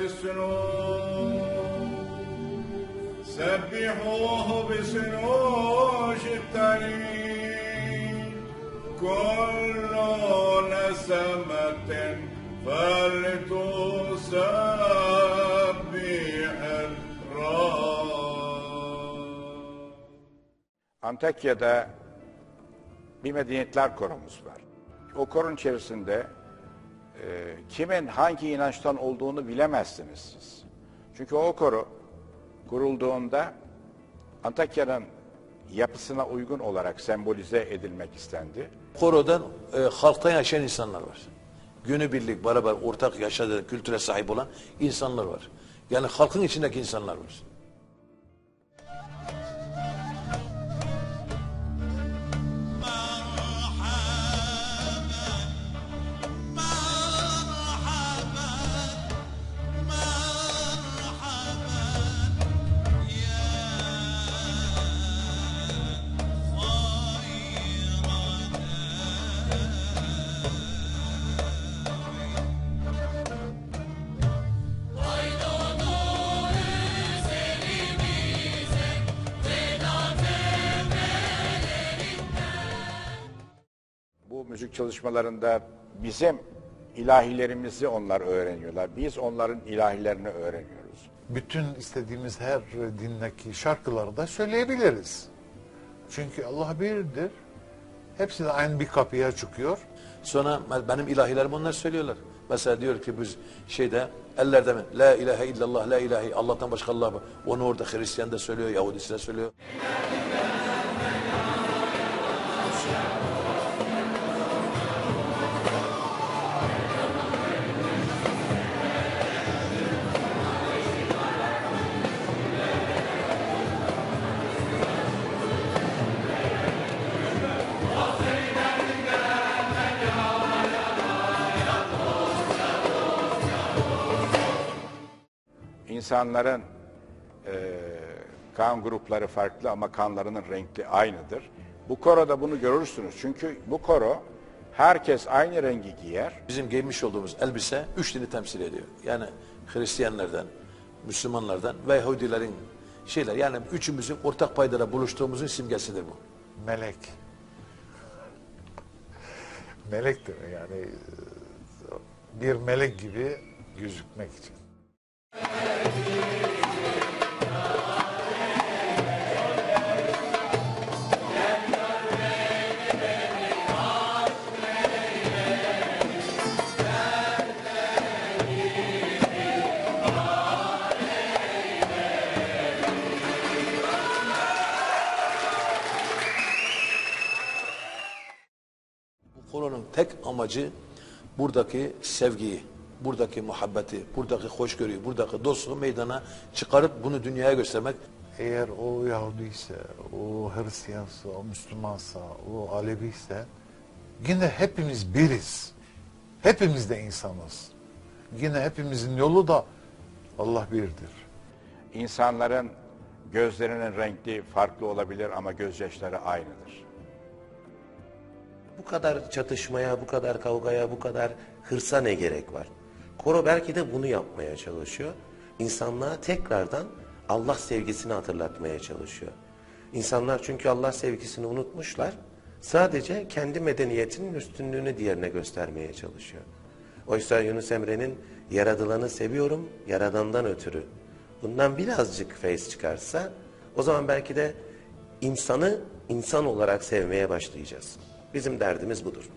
بسنون سبحوه بسنوش الترين كل نسمة فلتسبح الرب Antakya'da bir medeniyetler korumuz var. O korun içerisinde e, kimin hangi inançtan olduğunu bilemezsiniz siz. Çünkü o koru kurulduğunda Antakya'nın yapısına uygun olarak sembolize edilmek istendi. Koro'dan e, halkta yaşayan insanlar var. Günübirlik beraber ortak yaşadığı kültüre sahip olan insanlar var. Yani halkın içindeki insanlar var. Müzik çalışmalarında bizim ilahilerimizi onlar öğreniyorlar. Biz onların ilahilerini öğreniyoruz. bütün istediğimiz her dindeki şarkıları da söyleyebiliriz. Çünkü Allah birdir. Hepsi de aynı bir kapıya çıkıyor. Sonra benim ilahilerim onlar söylüyorlar. Mesela diyor ki biz şeyde ellerde mi? La ilahe illallah, la ilahe Allah'tan başka Allah var. Onu orada Hristiyan da söylüyor, Yahudisi de söylüyor. İnsanların e, kan grupları farklı ama kanlarının renkli aynıdır. Bu koroda bunu görürsünüz. Çünkü bu koro herkes aynı rengi giyer. Bizim giymiş olduğumuz elbise üç dini temsil ediyor. Yani Hristiyanlardan, Müslümanlardan ve Yahudilerin şeyler. Yani üçümüzün ortak paydada buluştuğumuzun simgesidir bu. Melek. Melek de yani e, bir melek gibi gözükmek için. Bu konunun tek amacı buradaki sevgiyi, buradaki muhabbeti, buradaki hoşgörüyü, buradaki dostluğu meydana çıkarıp bunu dünyaya göstermek. Eğer o Yahudiyse, o Hristiyansa, o Müslümansa, o Aleviyse yine hepimiz biriz. Hepimiz de insanız. Yine hepimizin yolu da Allah birdir. İnsanların gözlerinin renkli farklı olabilir ama gözyaşları aynıdır. Bu kadar çatışmaya, bu kadar kavgaya, bu kadar hırsa ne gerek var? Koro belki de bunu yapmaya çalışıyor. İnsanlığa tekrardan Allah sevgisini hatırlatmaya çalışıyor. İnsanlar çünkü Allah sevgisini unutmuşlar. Sadece kendi medeniyetinin üstünlüğünü diğerine göstermeye çalışıyor. Oysa Yunus Emre'nin yaradılanı seviyorum, yaradandan ötürü. Bundan birazcık feyz çıkarsa o zaman belki de insanı insan olarak sevmeye başlayacağız. Bizim derdimiz budur.